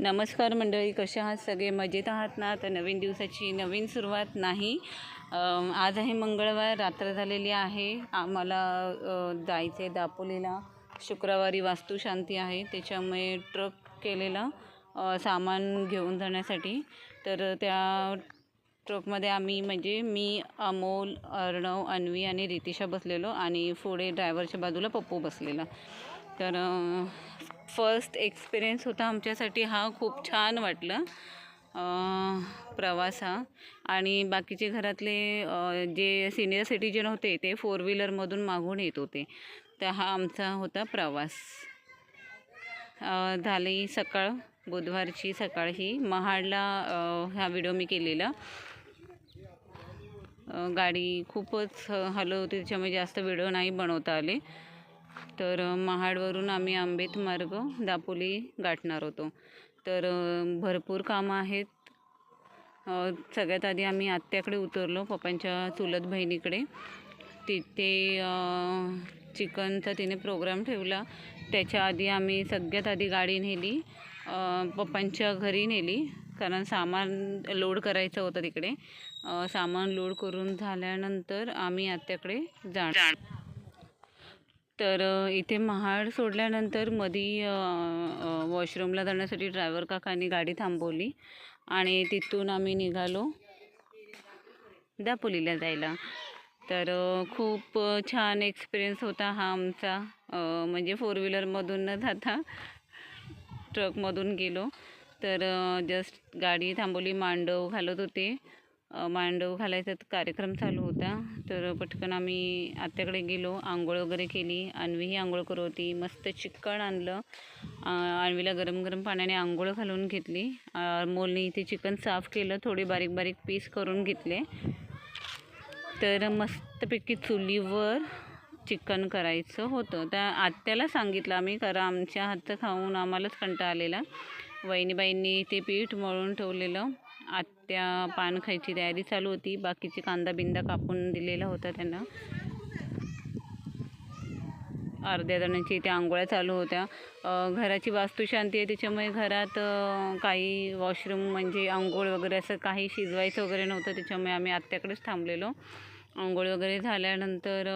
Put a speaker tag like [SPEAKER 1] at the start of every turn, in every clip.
[SPEAKER 1] नमस्कार मंडळी कसे आहात सगळे? मजेत आहात ना? तर नवीन दिवसाची नवीन सुरुवात नाही. आज आहे मंगळवार रात्र झालेली आहे. आम्हाला जायचे जायचं आहे दापोलीला. शुक्रवारी वास्तुशांती आहे. त्याच्यामुळे ट्रक केलेला सामान घेऊन जाण्यासाठी. तर त्या ट्रकमध्ये आम्ही म्हणजे मी अमोल अर्णव अन्वी आणि रितिशा बसलेलो आणि पुढे ड्रायव्हरच्या बाजूला पप्पू बसलेला. तर फर्स्ट एक्सपिरियन्स होता आमच्यासाठी हा खूप छान वाटलं प्रवास हा. आणि बाकीचे घरातले जे सिनियर सिटीजन होते ते फोर व्हीलरमधून मागून येत होते. तर हा आमचा होता प्रवास. झाली सकाळ बुधवारची सकाळ ही. महाडला हा व्हिडिओ मी केलेला. गाडी खूपच हलवती होती त्याच्यामुळे जास्त व्हिडिओ नाही बनवता आले. तर महाडवरून आम्ही आंबेत मार्ग दापोली गाठणार होतो. तर भरपूर कामं आहेत. सगळ्यात आधी आम्ही आत्याकडे उतरलो पप्पांच्या चुलत बहिणीकडे. तिथे चिकनचा तिने प्रोग्राम ठेवला. त्याच्या आधी आम्ही सगळ्यात आधी गाडी नेली. पप्पांच्या घरी नेली कारण सामान लोड करायचं होतं तिकडे. सामान लोड करून झाल्यानंतर आम्ही आत्याकडे जाणार तर इथे महाड सोडल्यानंतर मधी वॉशरूमला जाण्यासाठी ड्रायव्हर काकांनी गाडी थांबवली आणि तिथून आम्ही निघालो दापोलीला जायला. तर खूप छान एक्सपिरियन्स होता हा आमचा. म्हणजे फोर व्हीलरमधून न जाता ट्रकमधून गेलो. तर जस्ट गाडी थांबवली मांडव घालत होते. मांडव घालायचा कार्यक्रम चालू होता. तर पटकन आम्ही आत्याकडे गेलो आंघोळ वगैरे केली. अन्वीही आंघोळ करत होती. मस्त चिकन आणलं. आणवीला अन्वीला गरम गरम पाण्याने आंघोळ घालून घेतली. मोलने इथे चिकन साफ केलं. थोडे बारीक बारीक पीस करून घेतले. तर मस्तपैकी चुलीवर चिकन करायचं होतं. त्या आत्याला सांगितलं आम्ही कारण आमच्या हातचं खाऊन आम्हालाच कंटाळा आलेला. वहिनीबाईंनी ते पीठ मळून ठेवलेलं. आत्या पान खायची तयारी चालू होती. बाकीची कांदा बिंदा कापून दिलेला होता त्यांना. अर्ध्या जणांची इथे आंघोळ्या चालू होत्या. घराची वास्तुशांती आहे. त्याच्यामुळे घरात काही वॉशरूम म्हणजे आंघोळ वगैरे असं काही शिजवायचं वगैरे नव्हतं. त्याच्यामुळे आम्ही आत्याकडेच थांबलेलो. आंघोळ वगैरे झाल्यानंतर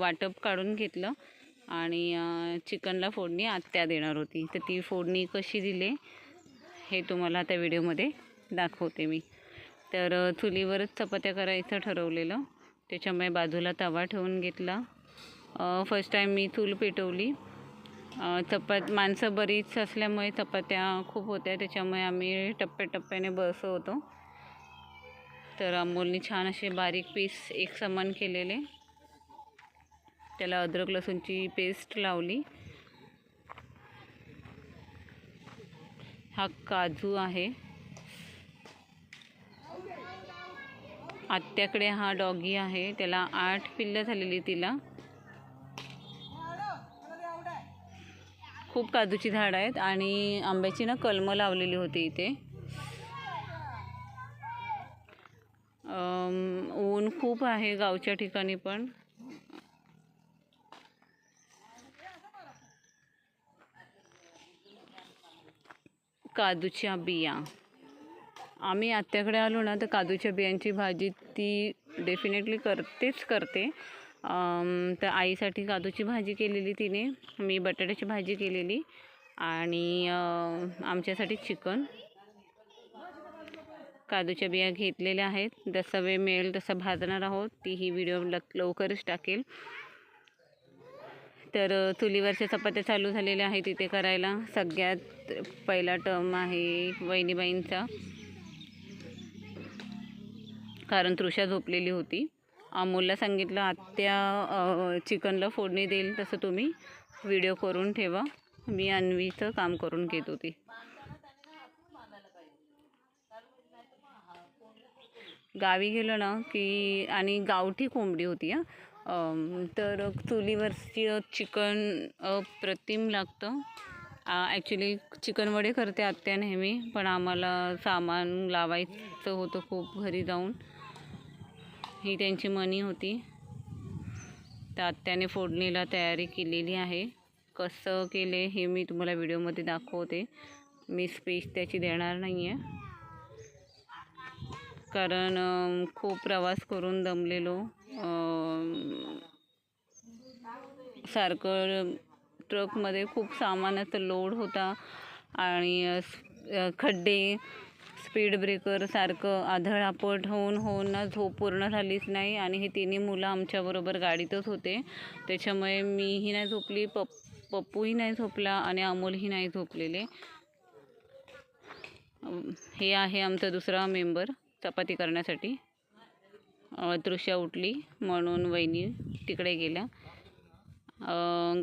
[SPEAKER 1] वाटप काढून घेतलं. आणि चिकनला फोडणी आत्या देणार होती. तर ती फोडणी कशी दिली? हे तुम्हाला त्या व्हिडिओमध्ये दाखवते मी. तर चुलीवरच चपात्या करायचं ठरवलेलं. त्याच्यामुळे बाजूला तवा ठेवून घेतला. फर्स्ट टाईम मी चूल पेटवली. चपात माणसं बरीच असल्यामुळे चपात्या खूप होत्या. त्याच्यामुळे आम्ही टप्प्याटप्प्याने बसत होतो. तर अमोलने छान असे बारीक पीस एक समान केलेले. त्याला अद्रक लसूणची पेस्ट लावली. हा काजू आहे. आत्याकडे हा डॉगी आहे. त्याला आठ पिल्लं झालेली तिला. खूप काजूची झाडं आहेत आणि आंब्याची ना कलमं लावलेली होती इथे. ऊन खूप आहे गावच्या ठिकाणी पण. काजूच्या बिया. आम्ही आत्याकडे आलो ना तर काजूच्या बियांची भाजी ती डेफिनेटली करतेच करते. तर आईसाठी काजूची भाजी केलेली तिने. मी बटाट्याची भाजी केलेली. आणि आमच्यासाठी चिकन. काजूच्या बिया घेतलेल्या आहेत. जसा वेळ मिळेल तसा भाजणार आहोत. तीही व्हिडिओ लक लवकरच टाकेल. तर चुलीवरच्या चपात्या चालू झालेल्या आहेत तिथे करायला. सगळ्यात पहिला टर्म आहे वहिनीबाईंचा. कारण तृषा झोपलेली होती. अमोलला सांगितलं आत्या चिकनला फोडणी देईल तसं तुम्ही. व्हिडिओ करून ठेवा. मी अन्वीचं काम करून घेत होती. गावी गेलो ना की आणि गावठी कोंबडी होती हां. तर चुलीवरची चिकन अप्रतिम लागतं. ॲक्च्युली चिकन वडे करते आत्या नेहमी पण आम्हाला सामान लावायचं होतं खूप घरी जाऊन. ही त्यांची मनी होती. तर आत्याने फोडणीला तयारी केलेली आहे. कसं केले हे मी तुम्हाला व्हिडिओमध्ये दाखवते. मी स्पीच त्याची देणार नाही आहे कारण खूप प्रवास करून दमलेलो. सारखं ट्रकमध्ये खूप सामानाचा लोड होता. आणि खड्डे स्पीड ब्रेकर सारखं आधळापट होऊन होऊन ना झोप पूर्ण झालीच नाही. आणि हे तिन्ही मुलं आमच्याबरोबर गाडीतच होते. त्याच्यामुळे मीही नाही झोपली पप पप्पूही नाही झोपला आणि अमोलही नाही झोपलेले. हे आहे आमचा दुसरा मेंबर चपाती करण्यासाठी. तृषा उठली म्हणून वहिनी तिकडे गेल्या.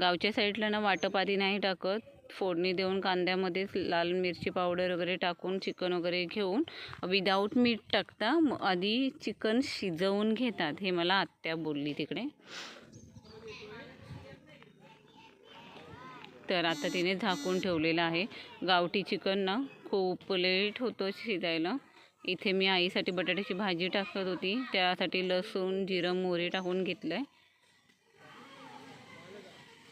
[SPEAKER 1] गावच्या साईडला ना वाटप आधी नाही टाकत. फोडणी देऊन कांद्यामध्येच लाल मिरची पावडर वगैरे टाकून चिकन वगैरे घेऊन विदाऊट मीठ टाकता म- आधी चिकन शिजवून घेतात हे मला आत्या बोलली तिकडे. तर आता तिने झाकून ठेवलेलं आहे. गावठी चिकन ना खूप लेट होतं शिजायला. इथे मी आईसाठी बटाट्याची भाजी टाकत होती. त्यासाठी लसूण जिरं मोहरी टाकून घेतलं आहे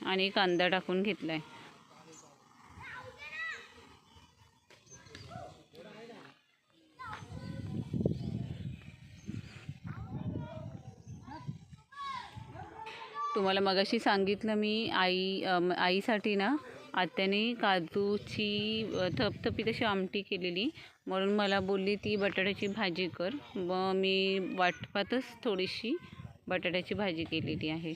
[SPEAKER 1] आणि कांदा टाकून घेतला आहे तुम्हाला मगाशी सांगितलं मी आई आईसाठी ना आत्याने काजूची थपथपी तशी आमटी केलेली. म्हणून मला बोलली ती बटाट्याची भाजी कर. मग मी वाटपातच थोडीशी बटाट्याची भाजी केलेली आहे.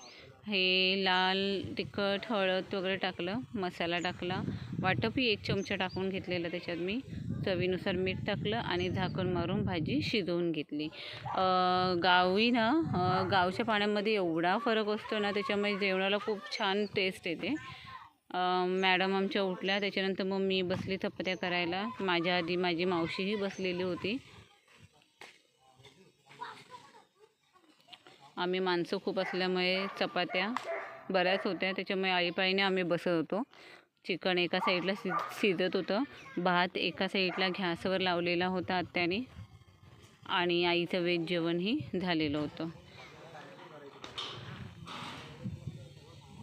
[SPEAKER 1] हे लाल तिखट हळद वगैरे टाकलं मसाला टाकला. वाटपही एक चमचा टाकून घेतलेला त्याच्यात मी. चवीनुसार मीठ टाकलं आणि झाकण मारून भाजी शिजवून घेतली. गावी ना गावच्या पाण्यामध्ये एवढा फरक असतो ना त्याच्यामुळे जेवणाला खूप छान टेस्ट येते. मॅडम आमच्या उठल्या त्याच्यानंतर मग मी बसली थपत्या करायला. माझ्या आधी माझी मावशीही बसलेली होती. आम्ही माणसं खूप असल्यामुळे चपात्या बऱ्याच होत्या. त्याच्यामुळे आईपाईने आम्ही बसत होतो. चिकन एका साईडला सि शिजत होतं. भात एका साईडला घ्यासवर लावलेला होता आत्याने. आणि आईचं वेज जेवणही झालेलं होतं.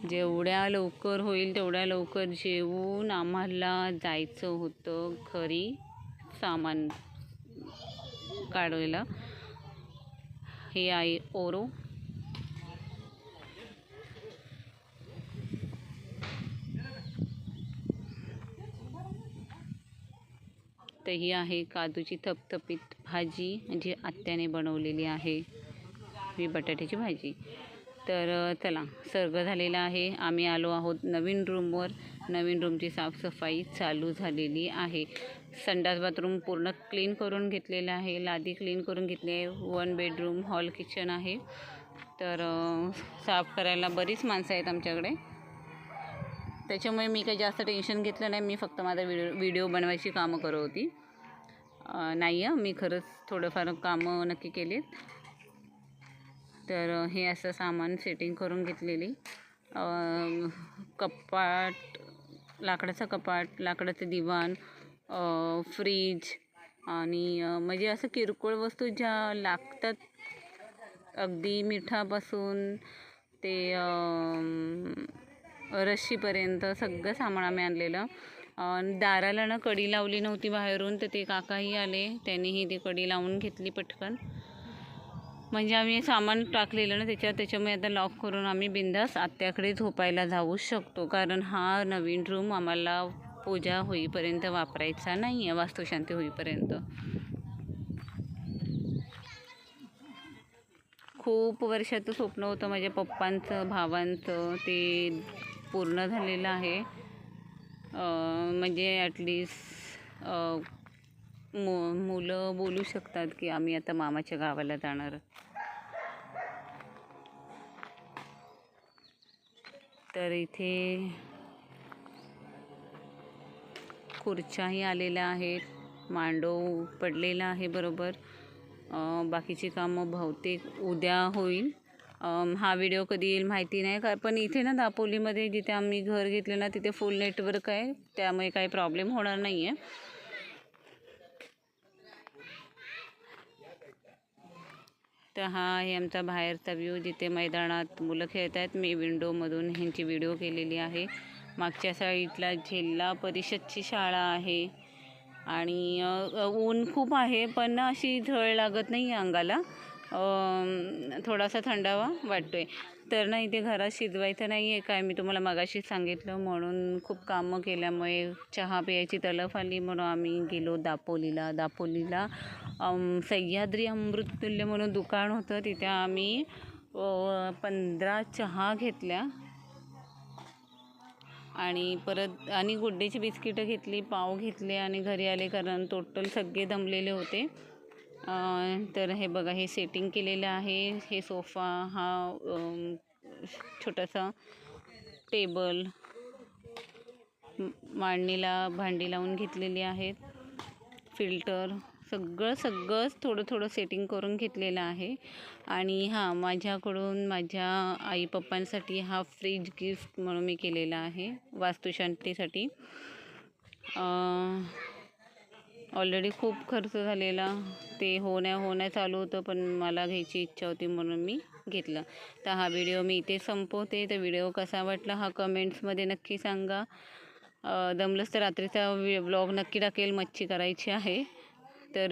[SPEAKER 1] जेवढ्या लवकर होईल तेवढ्या लवकर जेवून आम्हाला जायचं होतं घरी सामान काढायला. हे आहे ओरो. तर ही आहे काजूची थपथपीत भाजी जी आत्याने बनवलेली आहे. ही बटाट्याची भाजी. तर चला सर्ग झालेला आहे. आम्ही आलो आहोत नवीन रूमवर नवीन रूमची साफसफाई चालू झालेली आहे. संडास बाथरूम पूर्ण क्लीन करून घेतलेलं आहे. लादी क्लीन करून घेतली आहे. वन बेडरूम हॉल किचन आहे. तर साफ करायला बरीच माणसं आहेत आमच्याकडे. त्याच्यामुळे मी काही जास्त टेन्शन घेतलं नाही. मी फक्त माझा व्हिडिओ व्हिडिओ बनवायची कामं करत होती. नाही आहे मी खरंच थोडंफार कामं नक्की केलीत. तर हे असं सामान सेटिंग करून घेतलेली. कपाट लाकडाचा कपाट लाकडाचं दिवाण फ्रीज आणि म्हणजे असं किरकोळ वस्तू ज्या लागतात अगदी मिठापासून ते रशीपर्यंत सगळं सामान आम्ही आणलेलं. दाराला ना कडी लावली नव्हती बाहेरून तर ते काकाही आले. त्यांनीही ती कडी लावून घेतली पटकन. म्हणजे आम्ही सामान टाकलेलं ना त्याच्यावर त्याच्यामुळे आता लॉक करून आम्ही बिंदास आत्याकडे झोपायला जाऊ शकतो. कारण हा नवीन रूम आम्हाला पूजा होईपर्यंत वापरायचा नाही आहे वास्तुशांती होईपर्यंत. खूप वर्षाचं स्वप्न होतं माझ्या पप्पांचं भावांचं ते पूर्ण झालेलं आहे. म्हणजे ॲटलिस्ट मु मुलं बोलू शकतात की आम्ही आता मामाच्या गावाला जाणार. तर इथे खुर्च्याही आलेल्या आहेत. मांडव पडलेला आहे बरोबर. बाकीची कामं बहुतेक उद्या होईल. हा व्हिडिओ कधी येईल माहिती नाही. का पण इथे ना दापोलीमध्ये जिथे आम्ही घर घेतलं ना तिथे फुल नेटवर्क आहे. त्यामुळे काही प्रॉब्लेम होणार नाही आहे तर हा आहे आमचा बाहेरचा व्ह्यू जिथे मैदानात मुलं खेळत आहेत मी विंडोमधून ह्यांची व्हिडिओ केलेली आहे. मागच्या साईडला जिल्हा परिषदची शाळा आहे. आणि ऊन खूप आहे पण अशी झळ लागत नाही आहे अंगाला थोडासा थंडावा वाटतो आहे तर ना इथे घरात शिजवायचं नाही आहे काय? मी तुम्हाला मगाशी सांगितलं म्हणून खूप कामं केल्यामुळे चहा प्यायची तलफ आली म्हणून आम्ही गेलो दापोलीला. दापोलीला सह्याद्री अमृततुल्य म्हणून दुकान होतं. तिथे आम्ही पंधरा चहा घेतल्या. आणि परत आणि गुड्डेची बिस्किटं घेतली पाव घेतले आणि घरी आले कारण टोटल सगळे दमलेले होते. तर हे बघा हे सेटिंग केलेलं आहे. हे सोफा हा छोटासा टेबल मांडणीला भांडी लावून घेतलेली आहेत. फिल्टर सगळं सगळंच थोडं थोडं सेटिंग करून घेतलेलं आहे. आणि हां माझ्याकडून माझ्या आई पप्पांसाठी हा फ्रीज गिफ्ट म्हणून मी केलेला आहे वास्तुशांतीसाठी. ऑलरेडी खूप खर्च झालेला. ते होण्या होण्या चालू होतं पण मला घ्यायची इच्छा होती म्हणून मी घेतलं. तर हा व्हिडिओ मी इथे संपवते. तर व्हिडिओ कसा वाटला हा कमेंट्समध्ये नक्की सांगा. दमलंच तर रात्रीचा व्लॉग नक्की टाकेल मच्छी करायची आहे. तर